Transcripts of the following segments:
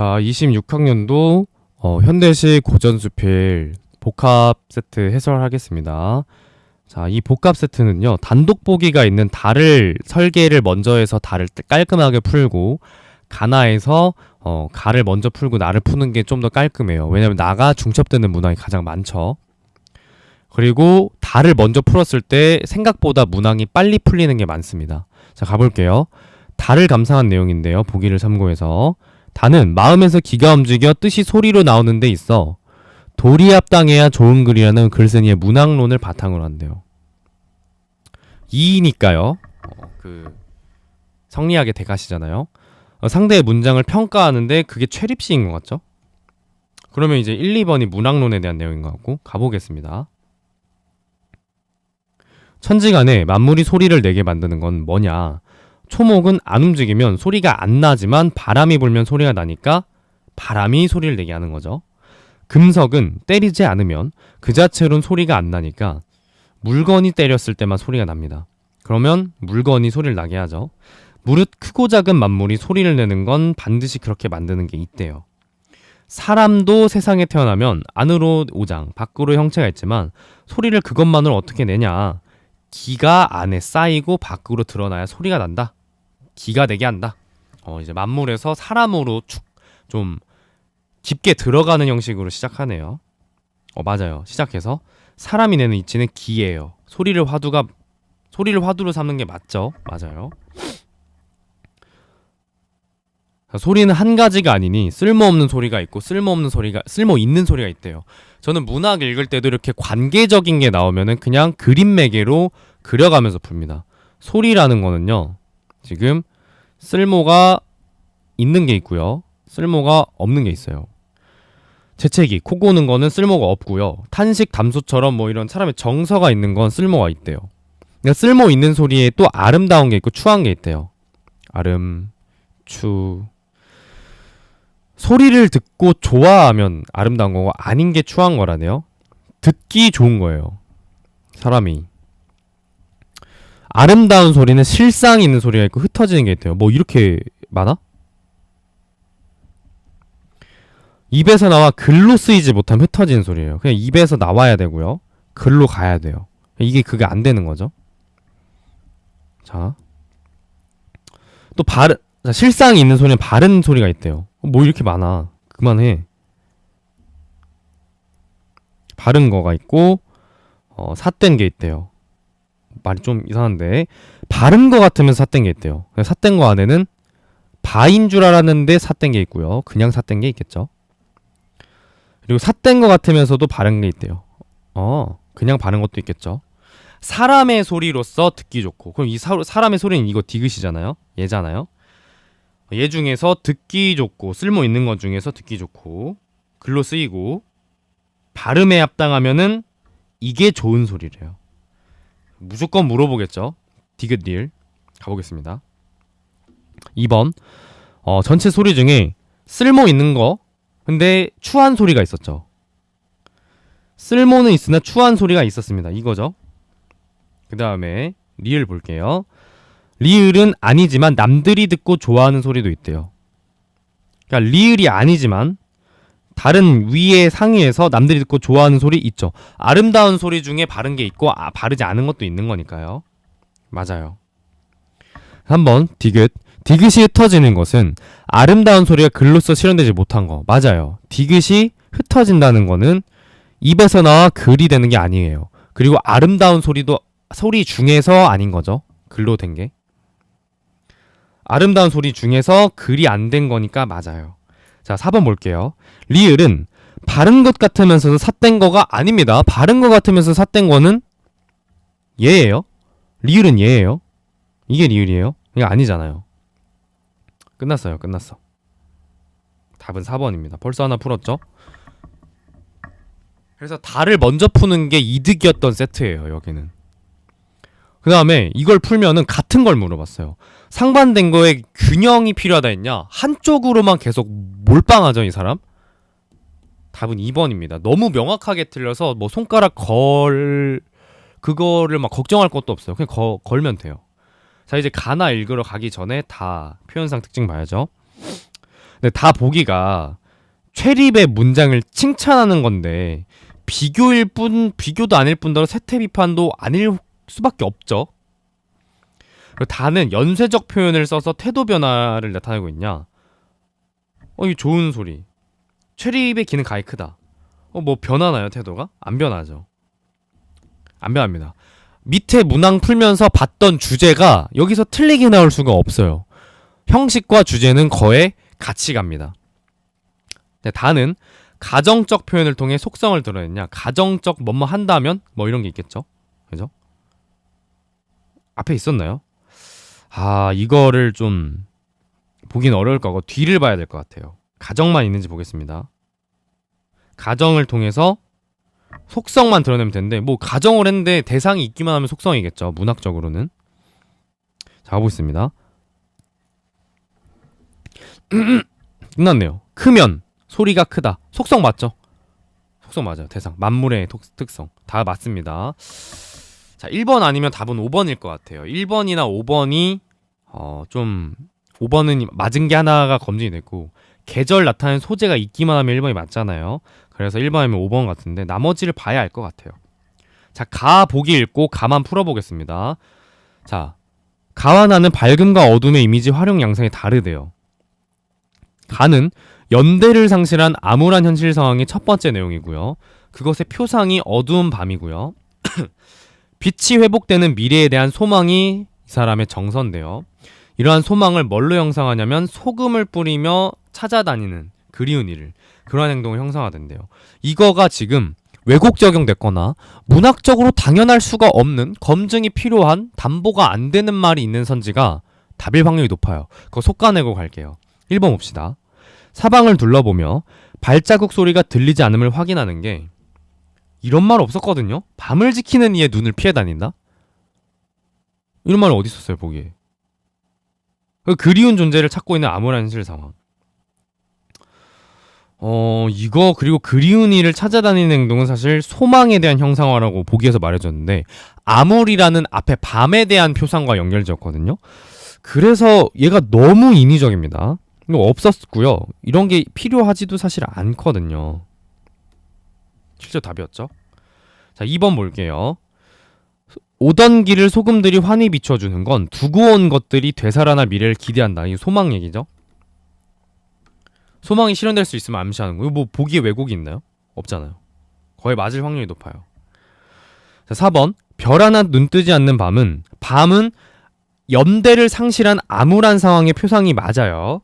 자, 26학년도 어, 현대식 고전수필 복합 세트 해설하겠습니다. 자, 이 복합 세트는요, 단독 보기가 있는 달을 설계를 먼저 해서 달을 깔끔하게 풀고, 가나에서 어, 가를 먼저 풀고 나를 푸는 게 좀 더 깔끔해요. 왜냐면 나가 중첩되는 문항이 가장 많죠. 그리고 달을 먼저 풀었을 때 생각보다 문항이 빨리 풀리는 게 많습니다. 자, 가볼게요. 달을 감상한 내용인데요. 보기를 참고해서. 단은 마음에서 기가 움직여 뜻이 소리로 나오는 데 있어 돌이 합당해야 좋은 글이라는 글쓴이의 문학론을 바탕으로 한대요. 이니까요. 어, 그 성리학의 대가시잖아요. 어, 상대의 문장을 평가하는데 그게 최립시인 것 같죠? 그러면 이제 1, 2번이 문학론에 대한 내용인 것 같고 가보겠습니다. 천지간에 만물이 소리를 내게 만드는 건 뭐냐? 초목은 안 움직이면 소리가 안 나지만 바람이 불면 소리가 나니까 바람이 소리를 내게 하는 거죠. 금석은 때리지 않으면 그 자체로는 소리가 안 나니까 물건이 때렸을 때만 소리가 납니다. 그러면 물건이 소리를 나게 하죠. 무릇 크고 작은 만물이 소리를 내는 건 반드시 그렇게 만드는 게 있대요. 사람도 세상에 태어나면 안으로 오장, 밖으로 형체가 있지만 소리를 그것만으로 어떻게 내냐? 기가 안에 쌓이고 밖으로 드러나야 소리가 난다. 기가 되게 한다. 어, 이제 만물에서 사람으로 축, 좀 깊게 들어가는 형식으로 시작하네요. 어, 맞아요. 시작해서 사람이 내는 이치는 기예요. 소리를 화두가 소리를 화두로 삼는 게 맞죠? 맞아요. 소리는 한 가지가 아니니 쓸모없는 소리가 있고 쓸모없는 소리가 쓸모 있는 소리가 있대요. 저는 문학 읽을 때도 이렇게 관계적인 게 나오면은 그냥 그림 매개로 그려가면서 풉니다. 소리라는 거는요. 지금 쓸모가 있는 게 있고요. 쓸모가 없는 게 있어요. 재채기, 코 고는 거는 쓸모가 없고요. 탄식, 담소처럼 뭐 이런 사람의 정서가 있는 건 쓸모가 있대요. 그러니까 쓸모 있는 소리에 또 아름다운 게 있고 추한 게 있대요. 아름, 추. 소리를 듣고 좋아하면 아름다운 거고 아닌 게 추한 거라네요. 듣기 좋은 거예요. 사람이. 아름다운 소리는 실상 있는 소리가 있고 흩어지는 게 있대요. 뭐 이렇게 많아? 입에서 나와 글로 쓰이지 못하면 흩어지는 소리예요. 그냥 입에서 나와야 되고요. 글로 가야 돼요. 이게 그게 안 되는 거죠. 자. 또 바른 자, 실상이 있는 소리는 바른 소리가 있대요. 뭐 이렇게 많아. 그만해. 바른 거가 있고 어, 삿된 게 있대요. 말이 좀 이상한데 바른 거 같으면 삿된 게 있대요. 삿된 거 안에는 바인 줄 알았는데 삿된 게 있고요. 그냥 삿된 게 있겠죠. 그리고 삿된 거 같으면서도 바른 게 있대요. 어, 그냥 바른 것도 있겠죠. 사람의 소리로서 듣기 좋고 그럼 이 사, 사람의 소리는 이거 디귿이잖아요. 얘잖아요. 얘 중에서 듣기 좋고 쓸모 있는 것 중에서 듣기 좋고 글로 쓰이고 발음에 합당하면은 이게 좋은 소리래요. 무조건 물어보겠죠. 디귿딜 가보겠습니다. 2번 어, 전체 소리 중에 쓸모 있는 거 근데 추한 소리가 있었죠. 쓸모는 있으나 추한 소리가 있었습니다. 이거죠. 그 다음에 리을 볼게요. 리을은 아니지만 남들이 듣고 좋아하는 소리도 있대요. 그러니까 리을이 아니지만 다른 위에 상위에서 남들이 듣고 좋아하는 소리 있죠. 아름다운 소리 중에 바른 게 있고 아, 바르지 않은 것도 있는 거니까요. 맞아요. 한번 디귿. 디귿이 흩어지는 것은 아름다운 소리가 글로써 실현되지 못한 거. 맞아요. 디귿이 흩어진다는 거는 입에서 나와 글이 되는 게 아니에요. 그리고 아름다운 소리도 소리 중에서 아닌 거죠. 글로 된 게. 아름다운 소리 중에서 글이 안 된 거니까 맞아요. 자, 4번 볼게요. 리을은 바른 것 같으면서도 삿된 거가 아닙니다. 바른 것 같으면서 삿된 거는 얘예요. 리을은 얘예요. 이게 리을이에요. 이게 아니잖아요. 끝났어요. 끝났어. 답은 4번입니다. 벌써 하나 풀었죠? 그래서 달을 먼저 푸는 게 이득이었던 세트예요. 여기는. 그 다음에 이걸 풀면은 같은 걸 물어봤어요. 상반된 거에 균형이 필요하다 했냐? 한쪽으로만 계속 몰빵하죠, 이 사람? 답은 2번입니다. 너무 명확하게 틀려서 뭐 손가락 걸 그거를 막 걱정할 것도 없어요. 그냥 거, 걸면 돼요. 자, 이제 가나 읽으러 가기 전에 다 표현상 특징 봐야죠. 근데 다 보기가 최립의 문장을 칭찬하는 건데 비교일 뿐 비교도 아닐 뿐더러 세태 비판도 아닐 수밖에 없죠. 그리고 다는 연쇄적 표현을 써서 태도 변화를 나타내고 있냐? 어, 이 좋은 소리. 최립의 기능 가히 크다. 어, 뭐 변하나요, 태도가? 안 변하죠. 안 변합니다. 밑에 문항 풀면서 봤던 주제가 여기서 틀리게 나올 수가 없어요. 형식과 주제는 거의 같이 갑니다. 네, 다는 가정적 표현을 통해 속성을 드러냈냐. 가정적 뭐뭐 한다면 뭐 이런 게 있겠죠. 그죠? 앞에 있었나요? 아, 이거를 좀 보긴 어려울 거고 뒤를 봐야 될 것 같아요. 가정만 있는지 보겠습니다. 가정을 통해서 속성만 드러내면 되는데 뭐 가정을 했는데 대상이 있기만 하면 속성이겠죠. 문학적으로는. 자, 가보겠습니다. 끝났네요. 크면 소리가 크다. 속성 맞죠? 속성 맞아요. 대상. 만물의 독, 특성. 다 맞습니다. 자, 1번 아니면 답은 5번일 것 같아요. 1번이나 5번이 어, 좀 5번은 맞은 게 하나가 검증이 됐고 계절 나타낸 소재가 있기만 하면 1번이 맞잖아요. 그래서 1번이면 5번 같은데 나머지를 봐야 알 것 같아요. 자, 가 보기 읽고 가만 풀어보겠습니다. 자, 가와 나는 밝음과 어둠의 이미지 활용 양상이 다르대요. 가는 연대를 상실한 암울한 현실 상황이 첫 번째 내용이고요. 그것의 표상이 어두운 밤이고요. 빛이 회복되는 미래에 대한 소망이 이 사람의 정선데요. 이러한 소망을 뭘로 형상하냐면 소금을 뿌리며 찾아다니는 그리운 일을 그러한 행동을 형상화된대요. 이거가 지금 왜곡 적용됐거나 문학적으로 당연할 수가 없는 검증이 필요한 담보가 안 되는 말이 있는 선지가 답일 확률이 높아요. 그거 속가내고 갈게요. 1번 봅시다. 사방을 둘러보며 발자국 소리가 들리지 않음을 확인하는 게 이런 말 없었거든요. 밤을 지키는 이의 눈을 피해 다닌다. 이런 말 어디 있었어요 보기에. 그 그리운 존재를 찾고 있는 암울한 현실 상황. 어 이거 그리고 그리운 이를 찾아다니는 행동은 사실 소망에 대한 형상화라고 보기에서 말해줬는데 암울이라는 앞에 밤에 대한 표상과 연결지었거든요. 그래서 얘가 너무 인위적입니다. 이거 없었고요. 이런 게 필요하지도 사실 않거든요. 실제 답이었죠. 자, 2번 볼게요. 오던 길을 소금들이 환히 비춰주는 건 두고 온 것들이 되살아날 미래를 기대한다. 이 소망 얘기죠. 소망이 실현될 수 있으면 암시하는 거예요. 뭐 보기에 왜곡이 있나요? 없잖아요. 거의 맞을 확률이 높아요. 자, 4번. 별 하나 눈 뜨지 않는 밤은 밤은 연대를 상실한 암울한 상황의 표상이 맞아요.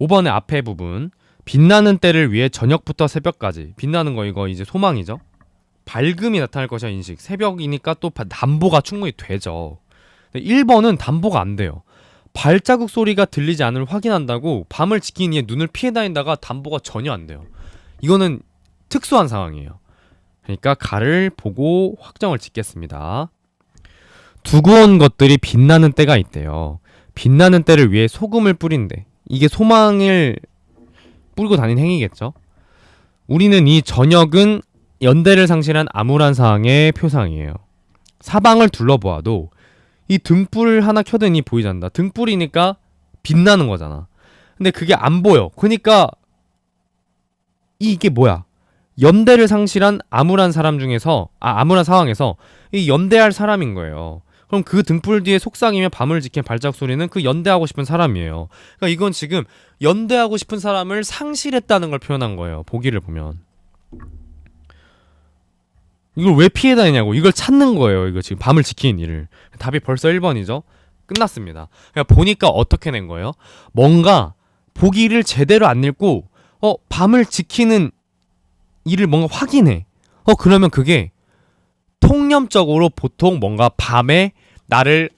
5번의 앞에 부분 빛나는 때를 위해 저녁부터 새벽까지 빛나는 거 이거 이제 소망이죠. 밝음이 나타날 것이야 인식. 새벽이니까 또 담보가 충분히 되죠. 1번은 담보가 안 돼요. 발자국 소리가 들리지 않을 확인한다고 밤을 지키는 이에 눈을 피해 다닌다가 담보가 전혀 안 돼요. 이거는 특수한 상황이에요. 그러니까 가를 보고 확정을 짓겠습니다. 두고 온 것들이 빛나는 때가 있대요. 빛나는 때를 위해 소금을 뿌린대. 이게 소망을 뿌리고 다닌 행위겠죠. 우리는 이 저녁은 연대를 상실한 암울한 상황의 표상이에요. 사방을 둘러보아도 이 등불 하나 켜더니 보이지 않는다. 등불이니까 빛나는 거잖아. 근데 그게 안 보여. 그러니까 이게 뭐야? 연대를 상실한 암울한 사람 중에서 아 암울한 상황에서 이 연대할 사람인 거예요. 그럼 그 등불 뒤에 속상이며 밤을 지킨 발작 소리는 그 연대하고 싶은 사람이에요. 그러니까 이건 지금 연대하고 싶은 사람을 상실했다는 걸 표현한 거예요. 보기를 보면. 이걸 왜 피해 다니냐고. 이걸 찾는 거예요. 이거 지금 밤을 지키는 일을. 답이 벌써 1번이죠. 끝났습니다. 그냥 보니까 어떻게 낸 거예요? 뭔가 보기를 제대로 안 읽고 어 밤을 지키는 일을 뭔가 확인해. 어 그러면 그게 통념적으로 보통 뭔가 밤에 나를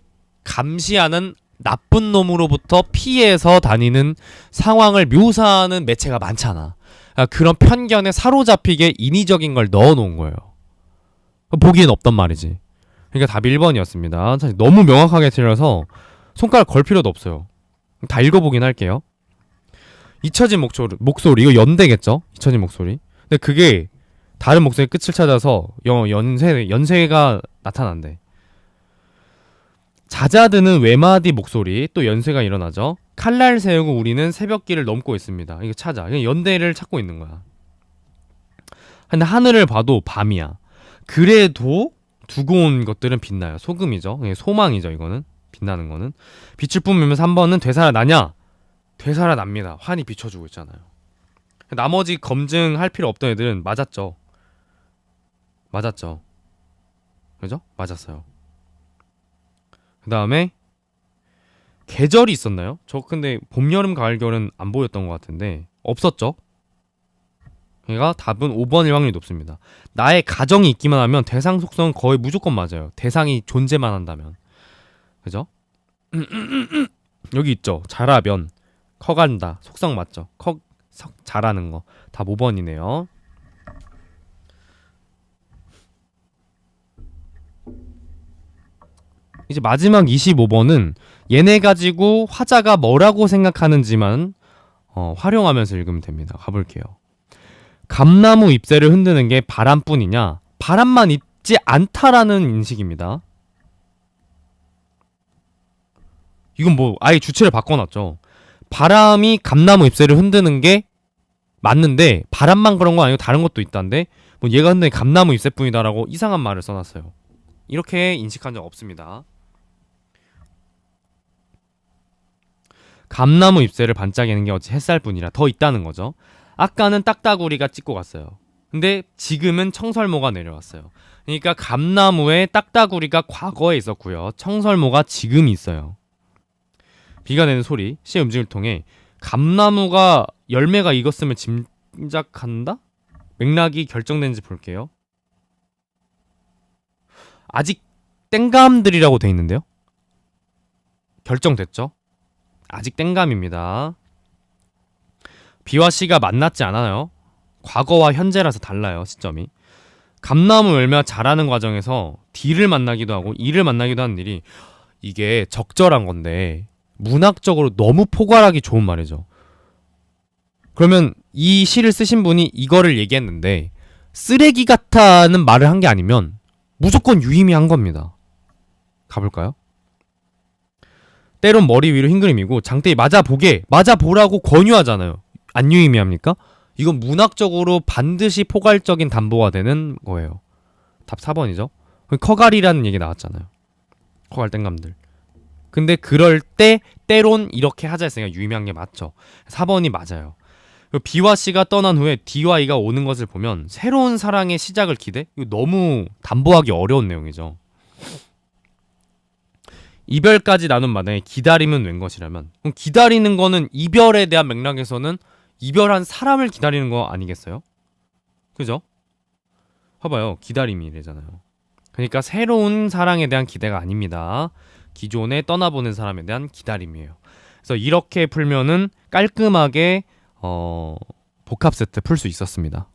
감시하는 나쁜 놈으로부터 피해서 다니는 상황을 묘사하는 매체가 많잖아. 그러니까 그런 편견에 사로잡히게 인위적인 걸 넣어 놓은 거예요. 보기엔 없단 말이지. 그러니까 답이 1번이었습니다. 사실 너무 명확하게 틀려서 손가락 걸 필요도 없어요. 다 읽어보긴 할게요. 잊혀진 목소리, 목소리 이거 연대겠죠? 잊혀진 목소리. 근데 그게 다른 목소리 끝을 찾아서 연, 연세 연세가 나타난대. 잦아드는 외마디 목소리 또 연세가 일어나죠. 칼날 세우고 우리는 새벽길을 넘고 있습니다. 이거 찾아. 그냥 연대를 찾고 있는 거야. 근데 하늘을 봐도 밤이야. 그래도 두고 온 것들은 빛나요. 소금이죠. 예, 소망이죠. 이거는 빛나는 거는 빛을 뿜으면서 한 번은 되살아나냐? 되살아납니다. 환히 비춰주고 있잖아요. 나머지 검증할 필요 없던 애들은 맞았죠. 맞았죠. 그죠? 맞았어요. 그 다음에 계절이 있었나요? 저 근데 봄, 여름, 가을, 겨울은 안 보였던 것 같은데 없었죠. 그러니까 답은 5번일 확률이 높습니다. 나의 가정이 있기만 하면 대상 속성은 거의 무조건 맞아요. 대상이 존재만 한다면. 그죠? 여기 있죠. 자라면 커간다. 속성 맞죠? 커 석, 자라는 거. 다 5번이네요. 이제 마지막 25번은 얘네 가지고 화자가 뭐라고 생각하는지만 어, 활용하면서 읽으면 됩니다. 가볼게요. 감나무 잎새를 흔드는 게 바람뿐이냐? 바람만 있지 않다라는 인식입니다. 이건 뭐 아예 주체를 바꿔놨죠. 바람이 감나무 잎새를 흔드는 게 맞는데 바람만 그런 거 아니고 다른 것도 있다는데 뭐 얘가 흔드는 게 감나무 잎새뿐이다라고 이상한 말을 써놨어요. 이렇게 인식한 적 없습니다. 감나무 잎새를 반짝이는 게 어찌 햇살뿐이라 더 있다는 거죠. 아까는 딱따구리가 찍고 갔어요. 근데 지금은 청설모가 내려왔어요. 그러니까 감나무에 딱따구리가 과거에 있었고요. 청설모가 지금 있어요. 비가 내는 소리, 시의 움직임을 통해 감나무가 열매가 익었음을 짐작한다? 맥락이 결정된지 볼게요. 아직 땡감들이라고 돼 있는데요. 결정됐죠? 아직 땡감입니다. B와 C가 만났지 않아요. 과거와 현재라서 달라요, 시점이. 감나무 열매가 자라는 과정에서 D를 만나기도 하고 E를 만나기도 하는 일이 이게 적절한 건데 문학적으로 너무 포괄하기 좋은 말이죠. 그러면 이 시를 쓰신 분이 이거를 얘기했는데 쓰레기 같다는 말을 한 게 아니면 무조건 유의미한 겁니다. 가볼까요? 때론 머리 위로 흰 그림이고 장대에 맞아 보게 맞아 보라고 권유하잖아요. 안 유의미합니까? 이건 문학적으로 반드시 포괄적인 담보가 되는 거예요. 답 4번이죠. 커갈이라는 얘기 나왔잖아요. 커갈 땡감들. 근데 그럴 때 때론 이렇게 하자 했으니까 유의미한 게 맞죠. 4번이 맞아요. B와 C가 떠난 후에 D와 E가 오는 것을 보면 새로운 사랑의 시작을 기대? 이거 너무 담보하기 어려운 내용이죠. 이별까지 나눈 마당에 기다림은 웬 것이라면 그럼 기다리는 거는 이별에 대한 맥락에서는 이별한 사람을 기다리는 거 아니겠어요? 그죠? 봐봐요. 기다림이 되잖아요. 그러니까 새로운 사랑에 대한 기대가 아닙니다. 기존에 떠나보낸 사람에 대한 기다림이에요. 그래서 이렇게 풀면은 깔끔하게 어, 복합 세트 풀 수 있었습니다